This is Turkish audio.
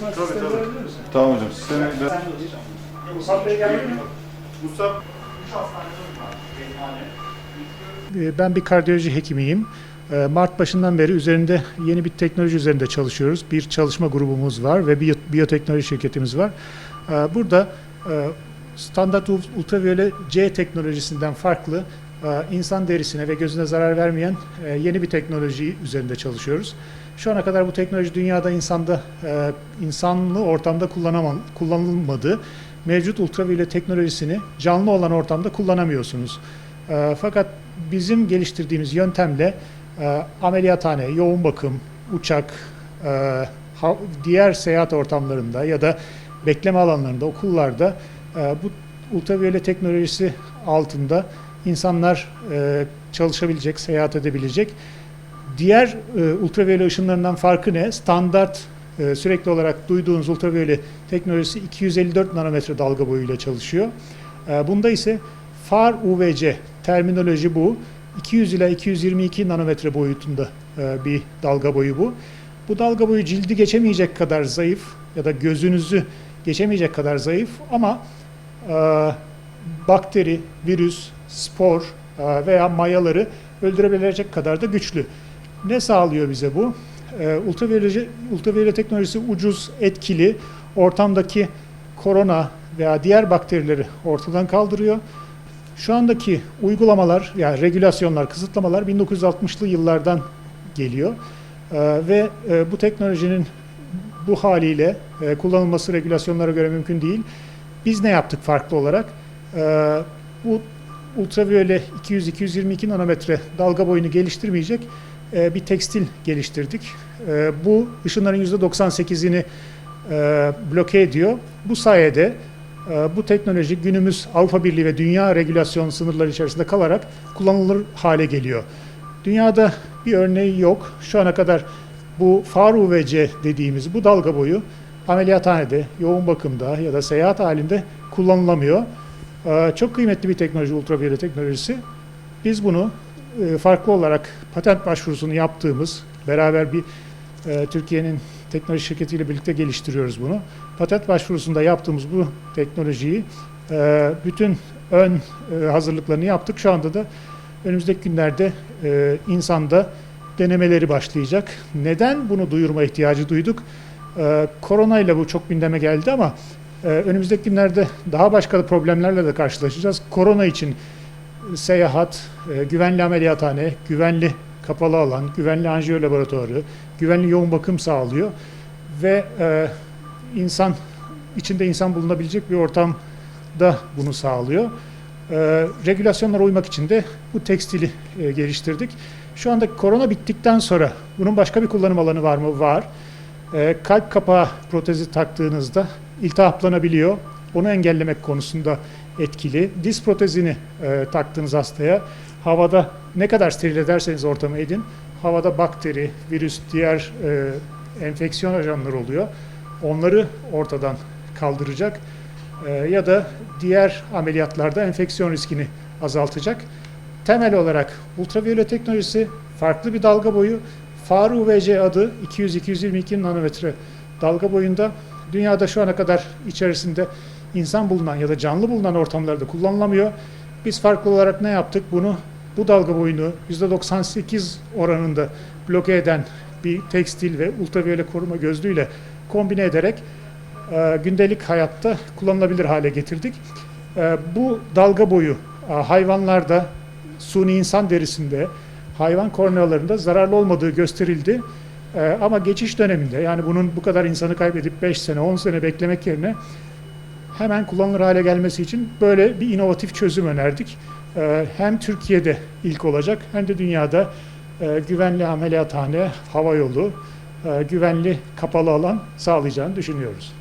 Tabii tabii. Tamam hocam. Sistemi ben... Musab Bey geldi mi? Ee, ben bir kardiyoloji hekimiyim. Ee, Mart başından beri üzerinde yeni bir teknoloji üzerinde çalışıyoruz. Bir çalışma grubumuz var ve bir biyoteknoloji şirketimiz var. Ee, burada e, standart ultraviyole C teknolojisinden farklı insan derisine ve gözüne zarar vermeyen e, yeni bir teknoloji üzerinde çalışıyoruz. Şu ana kadar bu teknoloji dünyada insanda e, insanlı ortamda kullanılmadı. Mevcut ultraviyole teknolojisini canlı olan ortamda kullanamıyorsunuz. E, Fakat bizim geliştirdiğimiz yöntemle ameliyathane, yoğun bakım, uçak, diğer seyahat ortamlarında ya da bekleme alanlarında, okullarda bu ultraviyole teknolojisi altında insanlar e, çalışabilecek, seyahat edebilecek. Diğer e, ultraviyole ışınlarından farkı ne? Standart e, sürekli olarak duyduğunuz ultraviyole teknolojisi 254 nanometre dalga boyuyla çalışıyor. E, bunda ise far UVC terminoloji bu. 200 ila 222 nanometre boyutunda e, bir dalga boyu bu. Bu dalga boyu cildi geçemeyecek kadar zayıf ya da gözünüzü geçemeyecek kadar zayıf ama e, bakteri, virüs, spor e, veya mayaları öldürebilecek kadar da güçlü. Ne sağlıyor bize bu? E, ultraviyole, teknolojisi ucuz, etkili, ortamdaki korona veya diğer bakterileri ortadan kaldırıyor. Şu andaki uygulamalar, yani regülasyonlar, kısıtlamalar 1960'lı yıllardan geliyor. E, ve bu teknolojinin bu haliyle kullanılması regülasyonlara göre mümkün değil. Biz ne yaptık farklı olarak? Bu ultraviyole 200-222 nanometre dalga boyunu geliştirmeyecek e, bir tekstil geliştirdik. E, bu ışınların %98'ini e, bloke ediyor. Bu sayede e, bu teknoloji günümüz Avrupa Birliği ve dünya regülasyon sınırları içerisinde kalarak kullanılır hale geliyor. Dünyada bir örneği yok. Şu ana kadar bu far UVC dediğimiz bu dalga boyu ameliyathanede, yoğun bakımda ya da seyahat halinde kullanılamıyor. Ee, Çok kıymetli bir teknoloji, ultraviyole teknolojisi. Biz bunu e, farklı olarak patent başvurusunu yaptığımız, beraber bir e, Türkiye'nin teknoloji şirketiyle birlikte geliştiriyoruz bunu. Patent başvurusunda yaptığımız bu teknolojiyi e, bütün ön hazırlıklarını yaptık. Şu anda da önümüzdeki günlerde insanda denemeleri başlayacak. Neden bunu duyurma ihtiyacı duyduk? Korona ile bu çok gündeme geldi ama önümüzdeki günlerde daha başka problemlerle de karşılaşacağız. Korona için seyahat, e, güvenli ameliyathane, güvenli kapalı alan, güvenli anjiyo laboratuvarı, güvenli yoğun bakım sağlıyor ve e, insan içinde insan bulunabilecek bir ortamda bunu sağlıyor. E, regülasyonlara uymak için de bu tekstili geliştirdik. Şu anda korona bittikten sonra bunun başka bir kullanım alanı var mı? Var. E, kalp kapağı protezi taktığınızda iltihaplanabiliyor. Onu engellemek konusunda etkili. Diz protezini e, taktığınız hastaya havada ne kadar steril ederseniz ortamı edin, havada bakteri, virüs, diğer e, enfeksiyon ajanları oluyor. Onları ortadan kaldıracak e, ya da diğer ameliyatlarda enfeksiyon riskini azaltacak. Temel olarak ultraviyole teknolojisi farklı bir dalga boyu. FAR UVC adı 200-222 nanometre dalga boyunda. Dünyada şu ana kadar içerisinde insan bulunan ya da canlı bulunan ortamlarda kullanılamıyor. Biz farklı olarak ne yaptık? Bunu bu dalga boyunu %98 oranında bloke eden bir tekstil ve ultraviyole koruma gözlüğüyle kombine ederek e, gündelik hayatta kullanılabilir hale getirdik. E, bu dalga boyu e, hayvanlarda, suni insan derisinde, hayvan kornealarında zararlı olmadığı gösterildi. E, ama geçiş döneminde yani bunun bu kadar insanı kaybedip 5 sene, 10 sene beklemek yerine hemen kullanılır hale gelmesi için böyle bir inovatif çözüm önerdik. E, hem Türkiye'de ilk olacak hem de dünyada e, güvenli ameliyathane, hava yolu, e, güvenli kapalı alan sağlayacağını düşünüyoruz.